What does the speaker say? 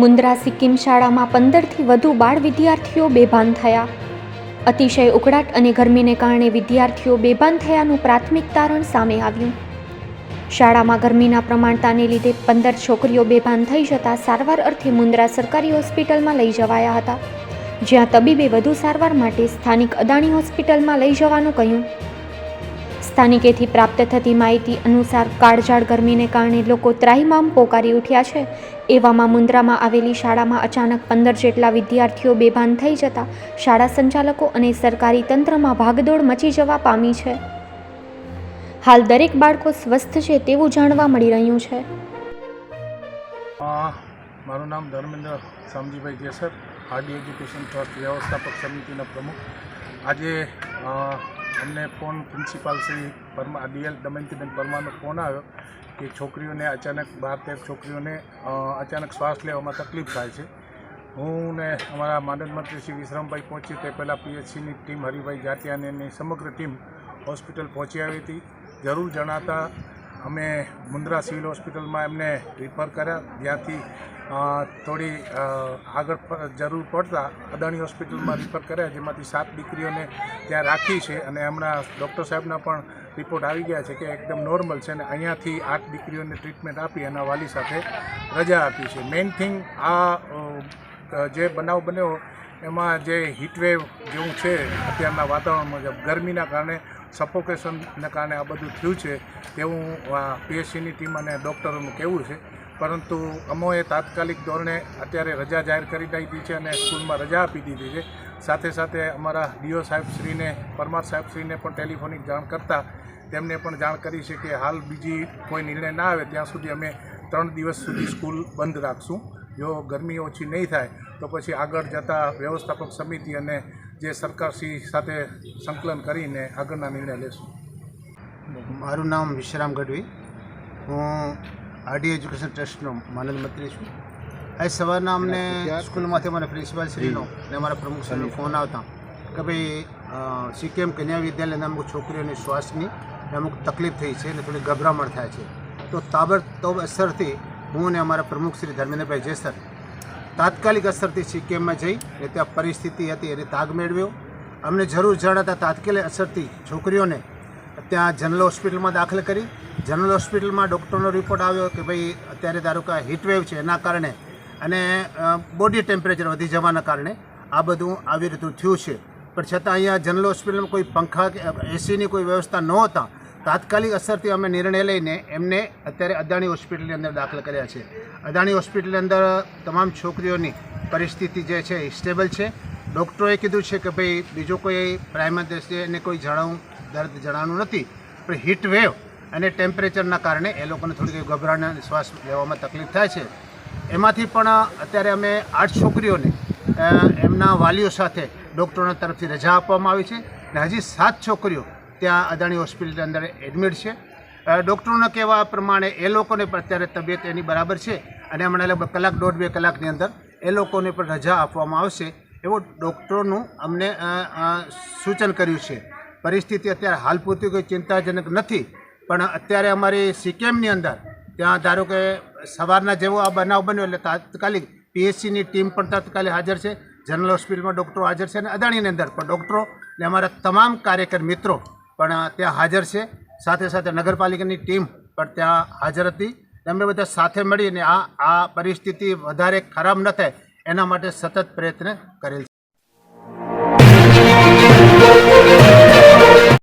મુન્દ્રા સિક્કિમ શાળામાં પંદરથી વધુ બાળ વિદ્યાર્થીઓ બેભાન થયા. અતિશય ઉકળાટ અને ગરમીને કારણે વિદ્યાર્થીઓ બેભાન થયાનું પ્રાથમિક તારણ સામે આવ્યું. શાળામાં ગરમીના પ્રમાણતાને લીધે પંદર છોકરીઓ બેભાન થઈ જતાં સારવાર અર્થે મુન્દ્રા સરકારી હોસ્પિટલમાં લઈ જવાયા હતા, જ્યાં તબીબે વધુ સારવાર માટે સ્થાનિક અદાણી હોસ્પિટલમાં લઈ જવાનું કહ્યું. સ્થાનિકેથી પ્રાપ્ત થતી માહિતી અનુસાર કાળઝાળ ગરમીને કારણે લોકો ત્રાહિમામ પોકારી ઉઠ્યા છે. એવામાં મુન્દ્રામાં આવેલી શાળામાં અચાનક પંદર જેટલા વિદ્યાર્થીઓ બેભાન થઈ જતા શાળા સંચાલકો અને સરકારી તંત્રમાં ભાગદોડ મચી જવા પામી છે. હાલ દરેક બાળકો સ્વસ્થ છે તેવું જાણવા મળી રહ્યું છે. મારું નામ Dharmendra Samjibhai Jesar, RD education trust વ્યવસ્થાપક સમિતિના પ્રમુખ. આજે અમને phone principal Shri Parma, DL Damayantiben પરમાનો phone આવ્યો કે છોકરીઓને અચાનક બાર તેર છોકરીઓને અચાનક શ્વાસ લેવામાં તકલીફ થાય છે. હું ને અમારા માનદ મંત્રી શ્રી વિશ્રામભાઈ પહોંચી તે પહેલાં પીએચસીની ટીમ, હરિભાઈ જાટિયા અને એની સમગ્ર ટીમ હોસ્પિટલ પહોંચી આવી હતી. જરૂર જણાતા અમે મુન્દ્રા સિવિલ હોસ્પિટલમાં એમને રિફર કર્યા. જ્યાંથી થોડી આગળ જરૂર પડતા અદાણી હોસ્પિટલમાં રિફર કર્યા, જેમાંથી સાત દીકરીઓને ત્યાં રાખી છે અને હમણાં ડૉક્ટર સાહેબના પણ રિપોર્ટ આવી ગયા છે કે એકદમ નોર્મલ છે અને અહીંયાથી આઠ દીકરીઓને ટ્રીટમેન્ટ આપી એના વાલી સાથે રજા આપી છે. મેઇન થિંગ આ જે બનાવ બન્યો, એમાં જે હીટવેવ જેવું છે, અત્યારના વાતાવરણ મુજબ, ગરમીના કારણે સફોકેશનના કારણે આ બધું થયું છે તેવું પીએચસીની ટીમ અને ડૉક્ટરોનું કહેવું છે. પરંતુ અમોએ તાત્કાલિક ધોરણે અત્યારે રજા જાહેર કરી દીધી છે અને સ્કૂલમાં રજા આપી દીધી છે. સાથે સાથે અમારા ડીઓ સાહેબશ્રીને પરમાર સાહેબશ્રીને પણ ટેલિફોનિક જાણ કરતાં તેમને પણ જાણ કરી છે કે હાલ બીજી કોઈ નિર્ણય ના આવે, ત્યાં સુધી અમે ત્રણ દિવસ સુધી સ્કૂલ બંધ રાખશું. જો ગરમી ઓછી નહીં થાય, તો પછી આગળ જતાં વ્યવસ્થાપક સમિતિ અને જે સરકારશ્રી સાથે સંકલન કરીને આગળના નિર્ણય લેશું. મારું નામ વિશ્રામ ગઢવી. હું આરડી એજ્યુકેશન ટ્રસ્ટનો માનદ મંત્રી છું. આજે સવારના અમને સ્કૂલમાંથી અમારા પ્રિન્સિપાલ શ્રીનો અને અમારા પ્રમુખ શ્રીનો ફોન આવતા કે ભાઈ સીકેએમ કન્યા વિદ્યાલયના અમુક છોકરીઓની શ્વાસની અમુક તકલીફ થઈ છે અને થોડી ગભરામણ થાય છે. તો તાબડતોબ અસરથી હું અને અમારા પ્રમુખ શ્રી ધર્મેન્દ્રભાઈ જેસર તાત્કાલિક અસરથી સીકેએમમાં જઈ અને ત્યાં પરિસ્થિતિ હતી એને તાગ મેળવ્યો. અમને જરૂર જણાતા તાત્કાલિક અસરથી છોકરીઓને ત્યાં જનરલ હોસ્પિટલમાં દાખલ કરી જનરલ હોસ્પિટલમાં ડૉક્ટરનો રિપોર્ટ આવ્યો કે ભાઈ અત્યારે ધારો કે હીટવેવ છે એના કારણે અને બોડી ટેમ્પરેચર વધી જવાના કારણે આ બધું આવી રીતનું થયું છે. પણ છતાં અહીંયા જનરલ હોસ્પિટલમાં કોઈ પંખા કે એસીની કોઈ વ્યવસ્થા નહોતા. તાત્કાલિક અસરથી અમે નિર્ણય લઈને એમને અત્યારે અદાણી હોસ્પિટલની અંદર દાખલ કર્યા છે. અદાણી હોસ્પિટલની અંદર તમામ છોકરીઓની પરિસ્થિતિ જે છે એ સ્ટેબલ છે. ડૉક્ટરોએ કીધું છે કે ભાઈ બીજું કોઈ પ્રાઇમરી દ્રષ્ટિએ એને કોઈ જણાવું, દર્દ જણાવવાનું નથી. પણ હીટ વેવ અને ટેમ્પરેચરના કારણે એ લોકોને થોડીક ગભરાને શ્વાસ લેવામાં તકલીફ થાય છે. એમાંથી પણ અત્યારે અમે આઠ છોકરીઓને એમના વાલીઓ સાથે ડૉક્ટરોના તરફથી રજા આપવામાં આવી છે અને હજી સાત છોકરીઓ ત્યાં અદાણી હોસ્પિટલની અંદર એડમિટ છે. ડૉક્ટરોના કહેવા પ્રમાણે એ લોકોને પણ અત્યારે તબિયત એની બરાબર છે અને હમણાં લગભગ કલાક, દોઢ, બે કલાકની અંદર એ લોકોને પણ રજા આપવામાં આવશે એવો ડૉક્ટરોનું અમને સૂચન કર્યું છે. પરિસ્થિતિ અત્યારે હાલ પૂરતી કોઈ ચિંતાજનક નથી. પણ અત્યારે અમારી સિક્કિમની અંદર, ત્યાં ધારો કે સવારના જેવો આ બનાવ બન્યો એટલે તાત્કાલિક પીએચસીની ટીમ પણ તાત્કાલિક હાજર છે, જનરલ હોસ્પિટલમાં ડૉક્ટરો હાજર છે અને અદાણીની અંદર પણ ડૉક્ટરો અને અમારા તમામ કાર્યકર મિત્રો પણ ત્યાં હાજર છે. સાથે સાથે નગરપાલિકાની ટીમ પણ ત્યાં હાજર હતી. અમે બધા સાથે મળીને આ આ પરિસ્થિતિ વધારે ખરાબ ન થાય એના માટે સતત પ્રયત્ન કરેલ છે